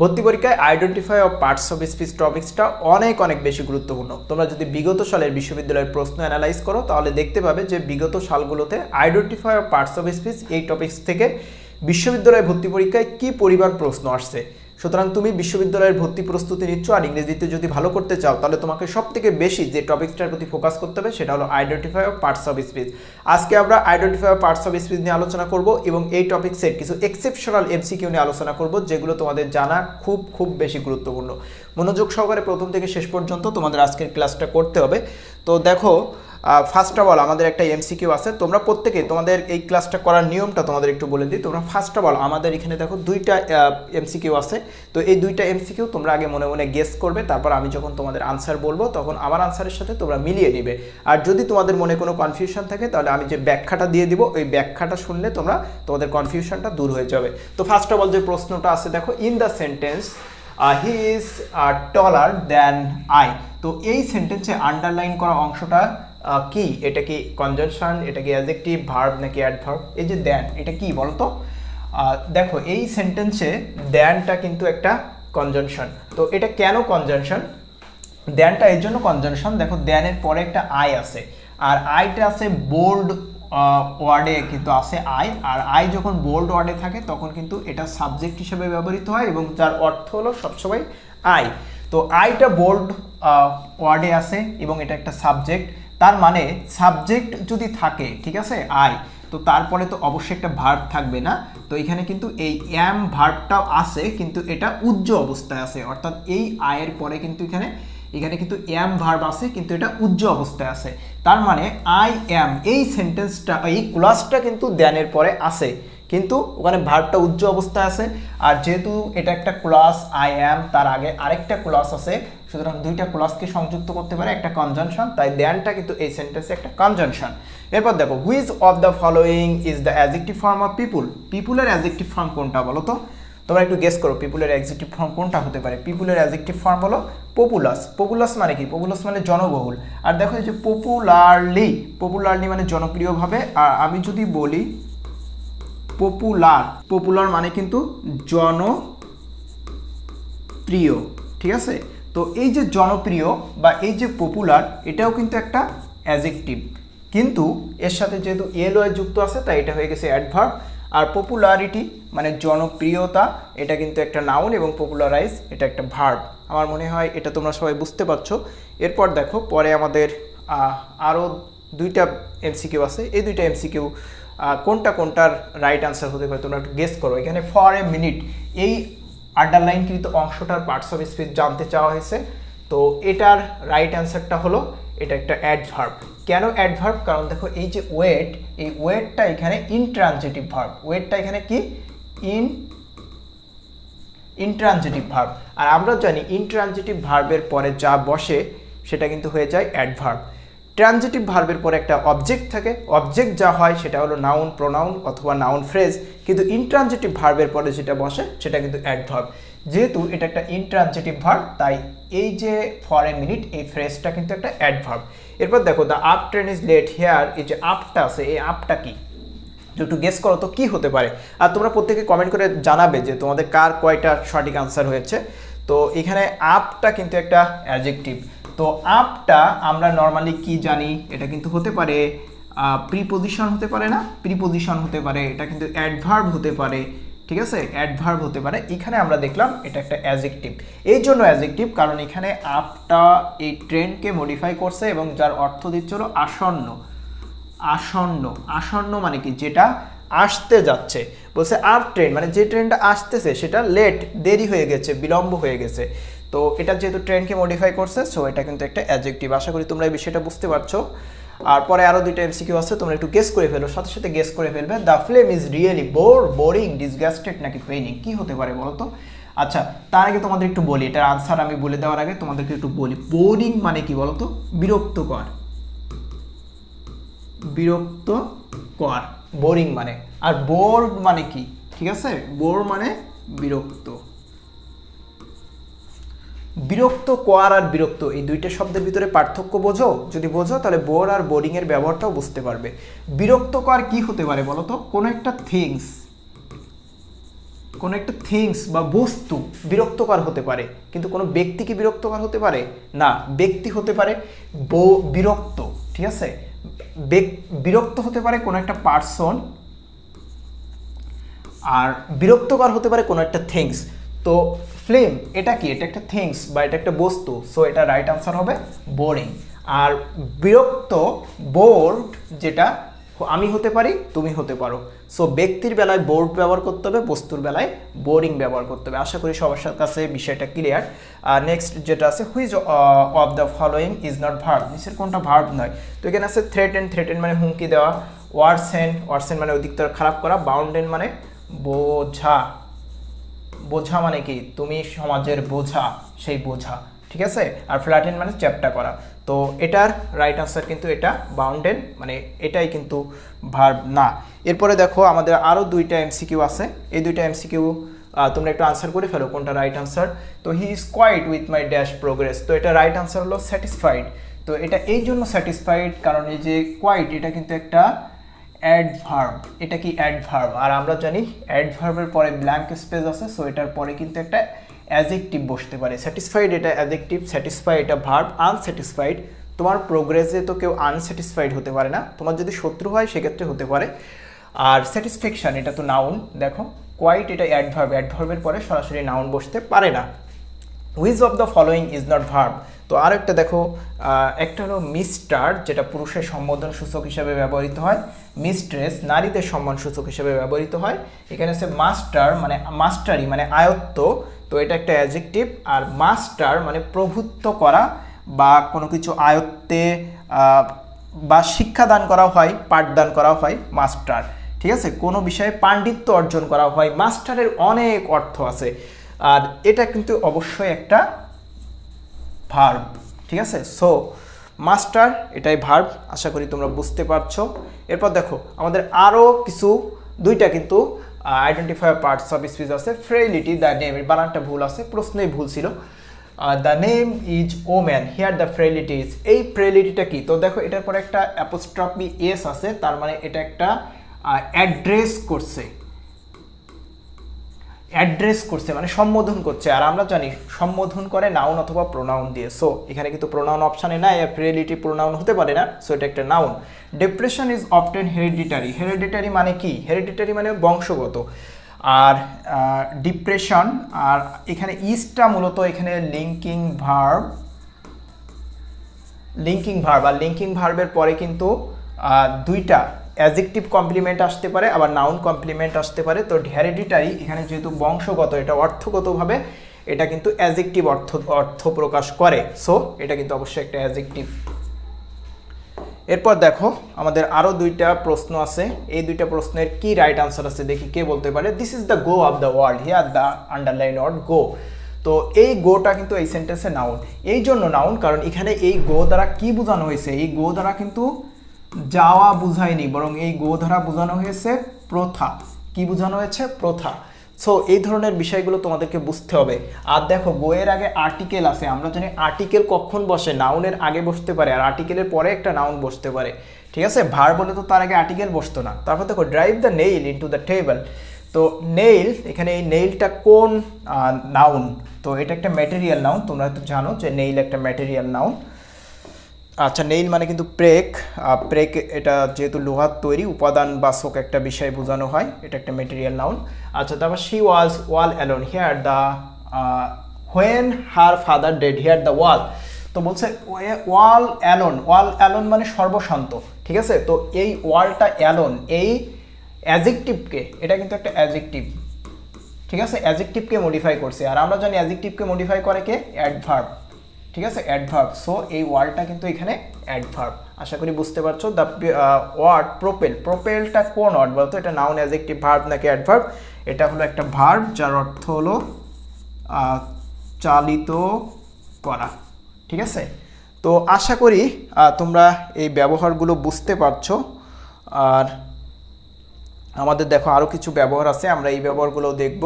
ভর্তি পরীক্ষায় identify of parts of speech টপিক্সটা অনেক অনেক বেশি গুরুত্বপূর্ণ। তোমরা যদি বিগত সালের বিশ্ববিদ্যালয়ের প্রশ্ন অ্যানালাইজ করো, তাহলে দেখতে পাবে যে বিগত সালগুলোতে identify of parts of speech এই টপিক্স থেকে বিশ্ববিদ্যালয় ভর্তি পরীক্ষায় কি পরিমাণ প্রশ্ন আসছে। সুতরাং তুমি বিশ্ববিদ্যালয়ের ভর্তি প্রস্তুতি নিচ্ছ আর ইংরেজিতে যদি ভালো করতে চাও, তাহলে তোমাকে সব থেকে বেশি যে টপিকসটার প্রতি ফোকাস করতে হবে, সেটা হলো identify of parts of speech আজকে আমরা identify of parts of speech নিয়ে আলোচনা করব এবং এই টপিক্সের কিছু এক্সেপশনাল এমসিকিউ নিয়ে আলোচনা করব, যেগুলো তোমাদের জানা খুব খুব বেশি গুরুত্বপূর্ণ। মনোযোগ সহকারে প্রথম থেকে শেষ পর্যন্ত তোমাদের আজকের ক্লাসটা করতে হবে। তো দেখো ফার্স্ট অফ অল আমাদের একটা এমসিকিউ আছে। তোমরা প্রত্যেকে তোমাদের এই ক্লাসটা করার নিয়মটা তোমাদের একটু বলে দিই। তোমরা ফার্স্ট অফ অল আমাদের এখানে দেখো দুইটা এমসিকিউ আছে। তো এই দুইটা এমসিকিউ তোমরা আগে মনে মনে গেস করবে, তারপর আমি যখন তোমাদের আনসার বলব, তখন আমার আনসারের সাথে তোমরা মিলিয়ে নিবে। আর যদি তোমাদের মনে কোনো কনফিউশন থাকে, তাহলে আমি যে ব্যাখ্যাটা দিয়ে দিব, ওই ব্যাখ্যাটা শুনলে তোমরা তোমাদের কনফিউশনটা দূর হয়ে যাবে। তো ফার্স্ট অফ অল যে প্রশ্নটা আছে, দেখো in the sentence he is taller than I তো এই সেন্টেন্সে আন্ডারলাইন করা অংশটা কি? এটা কি কনজাংশন এটা কি অ্যাজেক্টিভ ভার্ব নাকি অ্যাডভার্ব এই যে দেন এটা কি বলতো? দেখো, এই সেন্টেন্সে দ্যানটা কিন্তু একটা কনজাংশন তো এটা কেন কনজাংশন দ্যানটা এর জন্য কনজাংশন দেখো দ্যানের পরে একটা আই আছে। আর আইটা আছে বোল্ড ওয়ার্ডে কিন্তু আছে আই আর আই যখন বোল্ড ওয়ার্ডে থাকে, তখন কিন্তু এটা সাবজেক্ট হিসেবে ব্যবহৃত হয় এবং যার অর্থ হলো সবসময় আই তো আইটা বোল্ড ওয়ার্ডে আছে এবং এটা একটা সাবজেক্ট তার মানে সাবজেক্ট যদি থাকে, ঠিক আছে? আই তো তারপরে তো অবশ্যই একটা ভার্ব থাকবে না। তো এখানে কিন্তু এই অ্যাম ভার্বটাও আছে, কিন্তু এটা উজ্জ্ব অবস্থায় আছে। অর্থাৎ এই আয়ের পরে কিন্তু এখানে এখানে কিন্তু অ্যাম ভার্ব আছে, কিন্তু এটা উজ্জ্ব অবস্থায় আছে। তার মানে আই অ্যাম এই সেন্টেন্সটা এই ক্লাসটা কিন্তু দ্যানের পরে আছে। কিন্তু ওখানে ভার্বটা উজ্জ্ব অবস্থায় আছে। আর যেহেতু এটা একটা ক্লাস আই অ্যাম তার আগে আরেকটা ক্লাস আছে সুতরাং দুইটা ক্লাসকে সংযুক্ত করতে পারে একটা কনজাংশন তাই দ্যানটা কিন্তু এই সেন্টেন্সে একটা কনজাংশন এরপর দেখো which of the following is the adjective form of people পিপুলের adjective form কোনটা বলো তো? তোমরা একটু গেস করো পিপুলের অ্যাজেক্টিভ ফর্ম কোনটা হতে পারে? পিপুলের অ্যাজেক্টিভ ফর্ম হলো পপুলাস পপুলাস মানে কি? পপুলাস মানে জনবহুল। আর দেখো এই যে পপুলারলি পপুলারলি মানে জনপ্রিয়ভাবে। আর আমি যদি বলি পপুলার পপুলার মানে কিন্তু জনপ্রিয়, ঠিক আছে? তো এই যে জনপ্রিয় বা এই যে পপুলার এটাও কিন্তু একটা অ্যাজেক্টিভ কিন্তু এর সাথে যেহেতু এল ওয়ে যুক্ত আছে, তাই এটা হয়ে গেছে অ্যাডভার্ব আর পপুলারিটি মানে জনপ্রিয়তা, এটা কিন্তু একটা নাউন এবং পপুলারাইজ এটা একটা ভার্ব আমার মনে হয় এটা তোমরা সবাই বুঝতে পারছ। এরপর দেখো, পরে আমাদের আরও দুইটা এমসিকিউ আছে। এই দুইটা এমসিকিউ কোনটা কোনটার রাইট আনসার হতে পারে তোমরা একটু গেস করো। এখানে ফর এ মিনিট এই আন্ডারলাইনকৃত অংশটার পার্টস অফ স্পিচ জানতে চাওয়া হয়েছে। তো এটার রাইট অ্যান্সারটা হলো, এটা একটা অ্যাডভার্ব কেন অ্যাডভার্ব কারণ দেখো, এই যে ওয়েট এই ওয়েটটা এখানে ইনট্রানজিটিভ ভার্ব ওয়েটটা এখানে কি? ইন ইনট্রানজিটিভ ভার্ব আর আমরা জানি ইনট্রানজিটিভ ভার্বের পরে যা বসে, সেটা কিন্তু হয়ে যায় অ্যাডভার্ব ট্রানজিটিভ ভার্বের পরে একটা অবজেক্ট থাকে। অবজেক্ট যা হয় সেটা হলো নাউন প্রোনাউন অথবা নাউন ফ্রেজ কিন্তু ইনট্রানজিটিভ ভার্বের পরে যেটা বসে, সেটা কিন্তু অ্যাডভার্ব যেহেতু এটা একটা ইনট্রানজিটিভ ভার্ব তাই এই যে ফর এ মিনিট এই ফ্রেজটা কিন্তু একটা অ্যাডভার্ব এরপর দেখো the up train is late here এই যে আপটা আছে, এই আপটা কি? একটু গেস করো তো কি হতে পারে? আর তোমরা প্রত্যেকে কমেন্ট করে জানাবে যে তোমাদের কার কয়টা সঠিক আনসার হয়েছে। তো এখানে আপটা কিন্তু একটা অ্যাডজেক্টিভ তো আপটা আমরা নর্মালি কি জানি? এটা কিন্তু হতে পারে প্রিপোজিশন হতে পারে না প্রিপোজিশন হতে পারে, এটা কিন্তু অ্যাডভার্ব হতে পারে, ঠিক আছে? অ্যাডভার্ব হতে পারে। এখানে আমরা দেখলাম এটা একটা অ্যাজেক্টিভ এই জন্য অ্যাজেক্টিভ কারণ এখানে আপটা এই ট্রেন্ডকে মডিফাই করছে এবং যার অর্থ দিচ্ছে হলো আসন্ন। আসন্ন। আসন্ন মানে কি? যেটা আসতে যাচ্ছে। বলছে আর ট্রেন মানে যে ট্রেনটা আসতেছে, সেটা লেট দেরি হয়ে গেছে, বিলম্ব হয়ে গেছে। তো এটা যেহেতু ট্রেনকে মডিফাই করছে সো এটা কিন্তু একটা অ্যাডজেক্টিভ আশা করি তোমরা এই বিষয়টা বুঝতে পারছ। আর পরে আরও দুইটা এমসি এমসিকিউ আছে, তোমরা একটু গেস করে ফেলো। সাথে সাথে গেস করে ফেলবে the film is really bore boring disgusted নাকি পেইনিং কি হতে পারে বলো তো আচ্ছা তার আগে তোমাদের একটু বলি, এটার আনসার আমি বলে দেওয়ার আগে তোমাদেরকে একটু বলি। বোরিং মানে কি বলো তো বিরক্তকর। বিরক্ত কর বোরিং মানে। আর বোর মানে কি? ঠিক আছে? বোর মানে বিরক্ত। বিরক্ত কর আর বিরক্ত, এই দুইটা শব্দের ভিতরে পার্থক্য বোঝো। যদি বোঝো, তাহলে বোর আর বোরিং এর ব্যবহারটাও বুঝতে পারবে। বিরক্ত কর কি হতে পারে বলো তো? কোনো একটা থিংস কোনো একটা থিংস বা বস্তু বিরক্তকর হতে পারে। কিন্তু কোনো ব্যক্তি কি বিরক্তকর হতে পারে? না, ব্যক্তি হতে পারে বিরক্ত, ঠিক আছে? বিরক্ত হতে পারে কোনো একটা পার্সন আর বিরক্তকর হতে পারে কোনো একটা থিংস তো ফ্লেম এটা কি? এটা একটা থিংস বা এটা একটা বস্তু সো এটা রাইট আনসার হবে বোরিং আর বিরক্ত বোর্ড যেটা, আমি হতে পারি, তুমি হতে পারো। সো ব্যক্তির বেলায় বোর্ড ব্যবহার করতে হবে, বস্তুর বেলায় বোরিং ব্যবহার করতে হবে। আশা করি সবার কাছে বিষয়টা ক্লিয়ার আর নেক্সট যেটা আছে which of the following is not verb নিচের কোনটা ভার্ব নয়? তো এখানে আছে থ্রেটেন থ্রেটেন মানে হুমকি দেওয়া ওয়ার্সেন ওয়ার্সেন মানে অধিকতর খারাপ করা বাউন্ডেন মানে বোঝা। বোঝা মানে কি? তুমি সমাজের বোঝা, সেই বোঝা, ঠিক আছে? আর ফ্ল্যাটেন মানে চ্যাপ্টা করা। তো এটার রাইট আনসার কিন্তু এটা বাউন্ডেন মানে এটাই কিন্তু ভার্ব না। এরপরে দেখো, আমাদের আরও দুইটা এমসিকিউ আছে। এই দুইটা এমসিকিউ তোমরা একটু আনসার করে ফেলো, কোনটা রাইট আনসার তো he is quite with my dash progress তো এটা রাইট আনসার হলো স্যাটিসফাইড তো এটা এই জন্য স্যাটিসফাইড কারণ এই যে কোয়াইট এটা কিন্তু একটা অ্যাডভার্ব এটা কি অ্যাডভার্ব আর আমরা জানি অ্যাডভার্বের পরে ব্ল্যাঙ্ক স্পেস আছে সো এটার পরে কিন্তু একটা অ্যাজেক্টিভ বসতে পারে। স্যাটিসফাইড এটা অ্যাজেক্টিভ স্যাটিসফাই এটা ভার্ব আনস্যাটিসফাইড তোমার প্রোগ্রেসে তো কেউ আনস্যাটিসফাইড হতে পারে না। তোমার যদি শত্রু হয়, সেক্ষেত্রে হতে পারে। আর স্যাটিসফ্যাকশন এটা তো নাউন দেখো কোয়াইট এটা অ্যাডভার্ব অ্যাডভার্বের পরে সরাসরি নাউন বসতে পারে না। Which of the following is not verb তো আর একটা দেখো একটা হলো মিস্টার যেটা পুরুষের সম্বোধন সূচক হিসেবে ব্যবহৃত হয়। মিস্ট্রেস নারীদের সম্মান সূচক হিসেবে ব্যবহৃত হয়। এখানে আছে মাস্টার মানে মাস্টারি মানে আয়ত্ত। তো এটা একটা অ্যাজেক্টিভ আর মাস্টার মানে প্রভুত্ব করা বা কোনো কিছু আয়ত্তে বা শিক্ষাদান করা হয়, পাঠদান করা হয় মাস্টার ঠিক আছে? কোনো বিষয়ে পাণ্ডিত্য অর্জন করা হয়। মাস্টারের অনেক অর্থ আছে। আর এটা কিন্তু অবশ্যই একটা ভার্ব ঠিক আছে? সো মাস্টার এটাই ভার্ব আশা করি তোমরা বুঝতে পারছ। এরপর দেখো, আমাদের আরও কিছু, দুইটা কিন্তু আইডেন্টিফাই পার্টস অফ স্পিচ আছে। ফ্রেলিটি দ্য নেম এর বানানটা ভুল আছে, প্রশ্নেই ভুল ছিল। The name is o man here the frailty is এই ফ্রেলিটিটা কি? তো দেখো, এটার পরে একটা অ্যাপোস্ট্রফি এস আছে, তার মানে এটা একটা অ্যাড্রেস করছে। অ্যাড্রেস করছে মানে সম্বোধন করছে। আর আমরা জানি সম্বোধন করে নাউন অথবা প্রোনাউন দিয়ে। সো এখানে কিন্তু প্রোনাউন অপশানে নাই রিয়েলিটি প্রোনাউন হতে পারে না সো এটা একটা noun depression is often hereditary hereditary মানে কি? হেরিডিটারি মানে বংশগত। আর ডিপ্রেশন আর এখানে ইস্টটা মূলত এখানে লিঙ্কিং ভার্ব লিঙ্কিং ভার্ব আর লিঙ্কিং ভার্বের পরে কিন্তু দুইটা অ্যাজেক্টিভ কমপ্লিমেন্ট আসতে পারে, আবার নাউন কমপ্লিমেন্ট আসতে পারে। তো হেরিডিটারি এখানে যেহেতু বংশগত, এটা অর্থগতভাবে এটা কিন্তু অ্যাজেক্টিভ অর্থ অর্থ প্রকাশ করে। সো এটা কিন্তু অবশ্যই একটা অ্যাজেক্টিভ এরপর দেখো, আমাদের আরও দুইটা প্রশ্ন আছে। এই দুইটা প্রশ্নের কি রাইট আনসার আছে দেখি কে বলতে পারে। This is the go of the world here the underline word go তো এই গোটা কিন্তু এই সেন্টেন্সে নাউন এই জন্য নাউন কারণ এখানে এই গো দ্বারা কি বোঝানো হয়েছে? এই গো দ্বারা কিন্তু যাওয়া বুঝায়নি বরং এই গো দ্বারা বোঝানো হয়েছে প্রথা। কি বোঝানো হয়েছে? প্রথা। সো এই ধরনের বিষয়গুলো তোমাদেরকে বুঝতে হবে। আর দেখো, বইয়ের আগে আর্টিকেল আছে। আমরা জানি আর্টিকেল কখন বসে নাউনের আগে বসতে পারে, আর আর্টিকেলের পরে একটা নাউন বসতে পারে। ঠিক আছে? ভার বলে তো তার আগে আর্টিকেল বসতো না। তারপর দেখো drive the nail into the table তো নেইল এখানে এই নেইলটা কোন নাউন তো এটা একটা ম্যাটেরিয়াল নাউন তোমরা হয়তো জানো যে নেইল একটা ম্যাটেরিয়াল নাউন আচ্ছা নেইল মানে কিন্তু প্রেক প্রেক এটা যেহেতু লোহার তৈরি, উপাদান বাসক একটা বিষয় বোঝানো হয়, এটা একটা মেটেরিয়াল নাউন আচ্ছা তারপর she was wall alone here the when her father dead here the wall তো বলছে ওয়াল অ্যালোন ওয়াল অ্যালোন মানে সর্বশান্ত, ঠিক আছে? তো এই ওয়ালটা অ্যালোন এই অ্যাজেকটিভকে এটা কিন্তু একটা অ্যাজেকটিভ ঠিক আছে? অ্যাজেকটিভকে মডিফাই করছে। আর আমরা জানি অ্যাজেকটিভকে মডিফাই করে কে? অ্যাডভার্ব ঠিক আছে? অ্যাডভার্ব সো এই ওয়ার্ডটা কিন্তু এখানে অ্যাডভার্ব আশা করি বুঝতে পারছ। দ্য ওয়ার্ড প্রোপেল প্রোপেলটা কোন ওয়ার্ড বলতো? এটা নাউন অ্যাজেক্টিভ ভার্ব নাকি অ্যাডভার্ব এটা হলো একটা ভার্ব যার অর্থ হলো চালিত করা। ঠিক আছে? তো আশা করি তোমরা এই ব্যবহারগুলো বুঝতে পারছ। আর আমাদের দেখো আরও কিছু ব্যবহার আছে, আমরা এই ব্যবহারগুলো দেখব।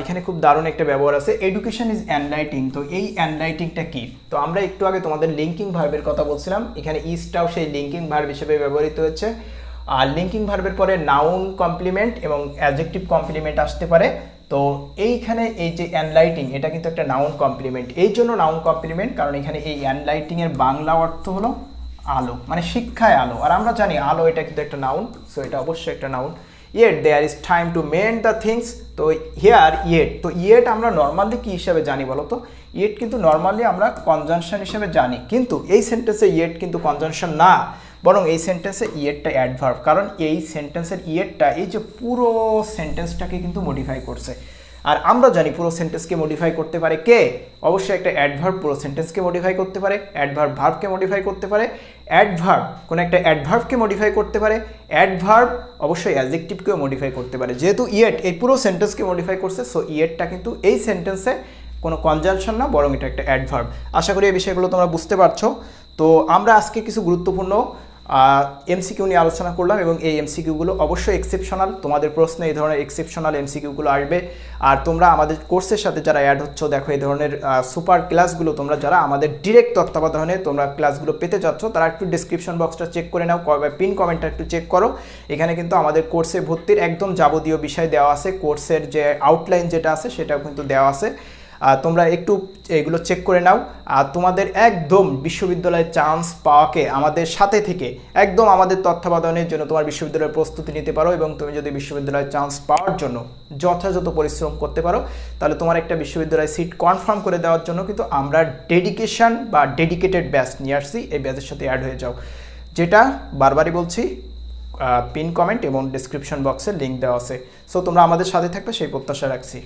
এখানে খুব দারুণ একটা ব্যবহার আছে। এডুকেশন ইজ অ্যানলাইটিং তো এই অ্যানলাইটিংটা কি? তো আমরা একটু আগে তোমাদের লিঙ্কিং ভার্বের কথা বলছিলাম। এখানে ইস্টটাও সেই লিঙ্কিং ভার্ব হিসেবে ব্যবহৃত হচ্ছে আর লিঙ্কিং ভার্বের পরে নাউন কমপ্লিমেন্ট এবং অ্যাডজেক্টিভ কমপ্লিমেন্ট আসতে পারে। তো এইখানে এই যে অ্যানলাইটিং এটা কিন্তু একটা নাউন কমপ্লিমেন্ট এই জন্য নাউন কমপ্লিমেন্ট কারণ এখানে এই অ্যানলাইটিং এর বাংলা অর্থ হলো আলো মানে শিক্ষায় আলো। আর আমরা জানি আলো এটা কিন্তু একটা নাউন সো এটা অবশ্যই একটা noun yet there is time to men the things তো হেয়ার ইয়েট তো ইয়েট আমরা নর্মালি কি হিসাবে জানি বলো তো? ইয়েট কিন্তু নর্মালি আমরা কনজাংশন হিসেবে জানি। কিন্তু এই সেন্টেন্সে ইয়েট কিন্তু কনজাংশন না। বরং এই সেন্টেন্সে ইয়েটটা অ্যাডভার্ব কারণ এই সেন্টেন্সের ইয়েটটা এই যে পুরো সেন্টেন্সটাকে কিন্তু মডিফাই করছে। আর আমরা জানি পুরো সেন্টেন্সকে মডিফাই করতে পারে কে? অবশ্যই একটা অ্যাডভার্ব পুরো সেন্টেন্সকে মডিফাই করতে পারে অ্যাডভার্ব ভার্বকে মডিফাই করতে পারে অ্যাডভার্ব কোনো একটা অ্যাডভার্বকে মডিফাই করতে পারে অ্যাডভার্ব অবশ্যই অ্যাডজেক্টিভকেও মডিফাই করতে পারে। যেহেতু ইয়েট এই পুরো সেন্টেন্সকে মডিফাই করছে সো ইয়েটটা কিন্তু এই সেন্টেন্সে কোনো কনজাংশন না, বরং এটা একটা অ্যাডভার্ব আশা করি এই বিষয়গুলো তোমরা বুঝতে পারছ। তো আমরা আজকে কিছু গুরুত্বপূর্ণ এমসিকিউ নিয়ে আলোচনা করলাম এবং এই এমসিকিউগুলো অবশ্যই এক্সেপশনাল তোমাদের প্রশ্নে এই ধরনের এক্সেপশনাল এমসিকিউগুলো আসবে। আর তোমরা আমাদের কোর্সের সাথে যারা অ্যাড হচ্ছ, দেখো এই ধরনের সুপার ক্লাসগুলো তোমরা যারা আমাদের ডিরেক্ট তত্ত্বাবধানে তোমরা ক্লাসগুলো পেতে চাচ্ছ তারা একটু ডিসক্রিপশন বক্সটা চেক করে নাও পিন কমেন্টটা একটু চেক করো। এখানে কিন্তু আমাদের কোর্সে ভর্তির একদম যাবতীয় বিষয় দেওয়া আছে। কোর্সের যে আউটলাইন যেটা আছে, সেটাও কিন্তু দেওয়া আছে। তোমরা একটু এগুলো চেক করে নাও। আর তোমাদের একদম বিশ্ববিদ্যালয়ে চান্স পাওয়াকে আমাদের সাথে থেকে একদম আমাদের তত্ত্বাবধানের জন্য তোমার বিশ্ববিদ্যালয়ের প্রস্তুতি নিতে পারো এবং তুমি যদি বিশ্ববিদ্যালয়ে চান্স পাওয়ার জন্য যথাযথ পরিশ্রম করতে পারো, তাহলে তোমার একটা বিশ্ববিদ্যালয়ে সিট কনফার্ম করে দেওয়ার জন্য কিন্তু আমরা ডেডিকেশন বা ডেডিকেটেড ব্যাচ নিয়ে আসছি। এই ব্যাচের সাথে অ্যাড হয়ে যাও। যেটা বারবারই বলছি পিন কমেন্ট এবং ডিসক্রিপশন বক্সে লিঙ্ক দেওয়া আছে। সো তোমরা আমাদের সাথে থাকবে, সেই প্রত্যাশা রাখছি।